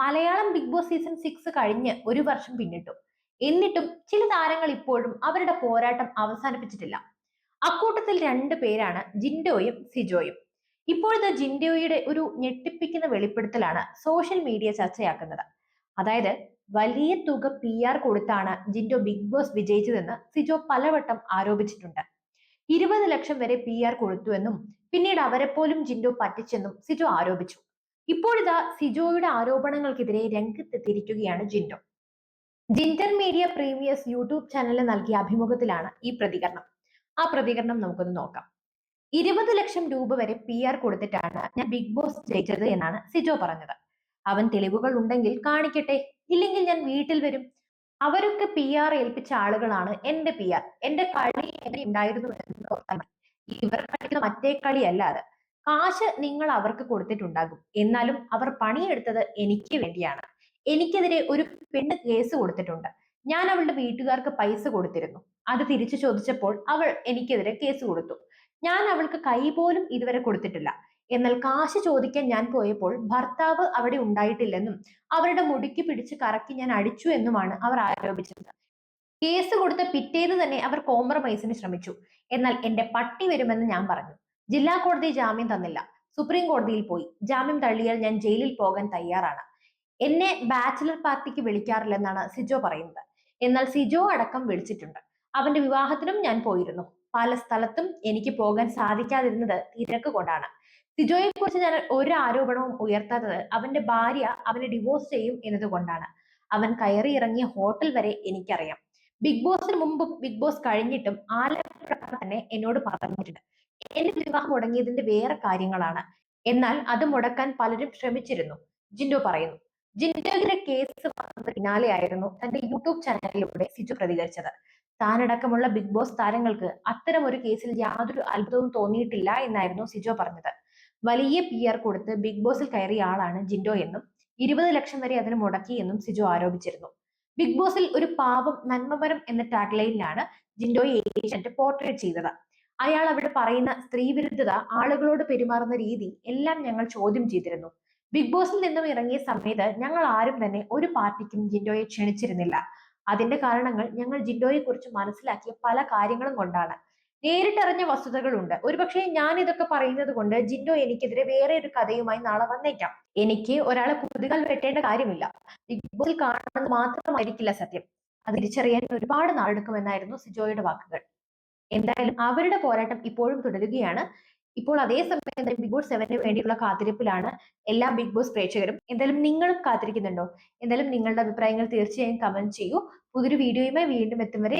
Malayalam Big Boss season six കഴിഞ്ഞ് ഒരു വർഷം പിന്നിട്ടു. എന്നിട്ടും ചില താരങ്ങൾ ഇപ്പോഴും അവരുടെ പോരാട്ടം അവസാനിപ്പിച്ചിട്ടില്ല. അക്കൂട്ടത്തിൽ രണ്ട് പേരാണ് ജിൻഡോയും സിജോയും. ഇപ്പോഴത്തെ ജിൻഡോയുടെ ഒരു ഞെട്ടിപ്പിക്കുന്ന വെളിപ്പെടുത്തലാണ് സോഷ്യൽ മീഡിയ ചർച്ചയാക്കുന്നത്. അതായത് വലിയ തുക പി ആർ കൊടുത്താണ് ജിൻഡോ ബിഗ് ബോസ് വിജയിച്ചതെന്ന് സിജോ പലവട്ടം ആരോപിച്ചിട്ടുണ്ട്. ഇരുപത് ലക്ഷം വരെ പി ആർ കൊടുത്തുവെന്നും പിന്നീട് അവരെ പോലും ജിൻഡോ പറ്റിച്ചെന്നും സിജോ ആരോപിച്ചു. ഇപ്പോഴിതാ സിജോയുടെ ആരോപണങ്ങൾക്കെതിരെ രംഗത്തെത്തിയിരിക്കുകയാണ് ജിൻഡോ. ജിൻഡർ മീഡിയ പ്രീമിയസ് യൂട്യൂബ് ചാനലിൽ നൽകിയ അഭിമുഖത്തിലാണ് ഈ പ്രതികരണം. ആ പ്രതികരണം നമുക്കൊന്ന് നോക്കാം. ഇരുപത് ലക്ഷം രൂപ വരെ പി ആർ കൊടുത്തിട്ടാണ് ഞാൻ ബിഗ് ബോസ് ജയിച്ചത് എന്നാണ് സിജോ പറഞ്ഞത്. അവൻ തെളിവുകൾ ഉണ്ടെങ്കിൽ കാണിക്കട്ടെ ഇല്ലെങ്കിൽ ഞാൻ വീട്ടിൽ വരും. അവരൊക്കെ പി ആർ ഏൽപ്പിച്ച ആളുകളാണ് എന്റെ പി ആർ. എന്റെ കളി എന്നെ ഉണ്ടായിരുന്നു ഇവർ കളിക്കുന്ന മറ്റേ കളിയല്ല അത്. കാശ് നിങ്ങൾ അവർക്ക് കൊടുത്തിട്ടുണ്ടാകും. എന്നാലും അവർ പണിയെടുത്തത് എനിക്ക് വേണ്ടിയാണ്. എനിക്കെതിരെ ഒരു പെണ്ണ് കേസ് കൊടുത്തിട്ടുണ്ട്. ഞാൻ അവളുടെ വീട്ടുകാർക്ക് പൈസ കൊടുത്തിരുന്നു. അത് തിരിച്ചു ചോദിച്ചപ്പോൾ അവൾ എനിക്കെതിരെ കേസ് കൊടുത്തു. ഞാൻ അവൾക്ക് കൈ പോലും ഇതുവരെ കൊടുത്തിട്ടില്ല. എന്നാൽ കാശ് ചോദിക്കാൻ ഞാൻ പോയപ്പോൾ ഭർത്താവ് അവിടെ ഉണ്ടായിട്ടില്ലെന്നും അവരുടെ മുടിക്ക് പിടിച്ച് കറക്കി ഞാൻ അടിച്ചു എന്നുമാണ് അവർ ആരോപിച്ചത്. കേസ് കൊടുത്ത പിറ്റേന്ന് തന്നെ അവർ കോംപ്രമൈസിന് ശ്രമിച്ചു. എന്നാൽ എന്റെ പട്ടി വരുമെന്ന് ഞാൻ പറഞ്ഞു. ജില്ലാ കോടതി ജാമ്യം തന്നില്ല. സുപ്രീം കോടതിയിൽ പോയി. ജാമ്യം തള്ളിയാൽ ഞാൻ ജയിലിൽ പോകാൻ തയ്യാറാണ്. എന്നെ ബാച്ചിലർ പാർട്ടിക്ക് വിളിക്കാറില്ലെന്നാണ് സിജോ പറയുന്നത്. എന്നാൽ സിജോ അടക്കം വിളിച്ചിട്ടുണ്ട്. അവന്റെ വിവാഹത്തിനും ഞാൻ പോയിരുന്നു. പല സ്ഥലത്തും എനിക്ക് പോകാൻ സാധിക്കാതിരുന്നത് തിരക്ക് കൊണ്ടാണ്. സിജോയെ കുറിച്ച് ഞാൻ ഒരു ആരോപണവും ഉയർത്താത്തത് അവന്റെ ഭാര്യ അവനെ ഡിവോഴ്സ് ചെയ്യും എന്നതുകൊണ്ടാണ്. അവൻ കയറി ഇറങ്ങിയ ഹോട്ടൽ വരെ എനിക്കറിയാം. ബിഗ് ബോസിന് മുമ്പും ബിഗ് ബോസ് കഴിഞ്ഞിട്ടും ആലപ്പുഴ തന്നെ എന്നോട് പറഞ്ഞിട്ടുണ്ട്. എന്റെ വിവാഹം മുടങ്ങിയതിന്റെ വേറെ കാര്യങ്ങളാണ്. എന്നാൽ അത് മുടക്കാൻ പലരും ശ്രമിച്ചിരുന്നു. ജിൻഡോ പറയുന്നു. ജിൻഡോയുടെ കേസ് വന്നത് പിന്നാലെയായിരുന്നു തന്റെ യൂട്യൂബ് ചാനലിലൂടെ സിജു പ്രതികരിച്ചത്. താനടക്കമുള്ള ബിഗ് ബോസ് താരങ്ങൾക്ക് അത്തരം ഒരു കേസിൽ യാതൊരു അത്ഭുതവും തോന്നിയിട്ടില്ല എന്നായിരുന്നു സിജോ പറഞ്ഞത്. വലിയ പി ആർ കൊടുത്ത് ബിഗ് ബോസിൽ കയറിയ ആളാണ് ജിൻഡോ എന്നും ഇരുപത് ലക്ഷം വരെ അതിന് മുടക്കി എന്നും സിജോ ആരോപിച്ചിരുന്നു. ബിഗ് ബോസിൽ ഒരു പാവം നന്മപരം എന്ന ടാഗ്ലൈനിലാണ് ജിൻഡോയെ ഏഷ്യന്റ് പോർട്രേറ്റ് ചെയ്തത്. അയാൾ അവിടെ പറയുന്ന സ്ത്രീവിരുദ്ധത ആളുകളോട് പെരുമാറുന്ന രീതി എല്ലാം ഞങ്ങൾ ചോദ്യം ചെയ്തിരുന്നു. ബിഗ് ബോസിൽ നിന്നും ഇറങ്ങിയ സമയത്ത് ഞങ്ങൾ ആരും തന്നെ ഒരു പാർട്ടിക്കും ജിൻഡോയെ ക്ഷണിച്ചിരുന്നില്ല. അതിന്റെ കാരണങ്ങൾ ഞങ്ങൾ ജിൻഡോയെ കുറിച്ച് മനസ്സിലാക്കിയ പല കാര്യങ്ങളും കൊണ്ടാണ്. നേരിട്ടറിഞ്ഞ വസ്തുതകളുണ്ട്. ഒരുപക്ഷെ ഞാൻ ഇതൊക്കെ പറയുന്നത് കൊണ്ട് ജിൻഡോ എനിക്കെതിരെ വേറെ ഒരു കഥയുമായി നാളെ വന്നേക്കാം. എനിക്ക് ഒരാളെ കുതികാൽ വെട്ടേണ്ട കാര്യമില്ല. ബിഗ് ബോസിൽ കാണുന്നത് മാത്രമായിരിക്കില്ല സത്യം. അത് തിരിച്ചറിയാൻ ഒരുപാട് നാളെടുക്കുമെന്നായിരുന്നു സിജോയുടെ വാക്കുകൾ. എന്തായാലും അവരുടെ പോരാട്ടം ഇപ്പോഴും തുടരുകയാണ്. ഇപ്പോൾ അതേസമയം സമയം ബിഗ് ബോസ് സെവന് വേണ്ടിയുള്ള കാത്തിരിപ്പിലാണ് എല്ലാ ബിഗ് ബോസ് പ്രേക്ഷകരും. എന്തായാലും നിങ്ങളും കാത്തിരിക്കുന്നുണ്ടോ? എന്തായാലും നിങ്ങളുടെ അഭിപ്രായങ്ങൾ തീർച്ചയായും കമന്റ് ചെയ്യൂ. പുതിയൊരു വീഡിയോയുമായി വീണ്ടും എത്തും വരെ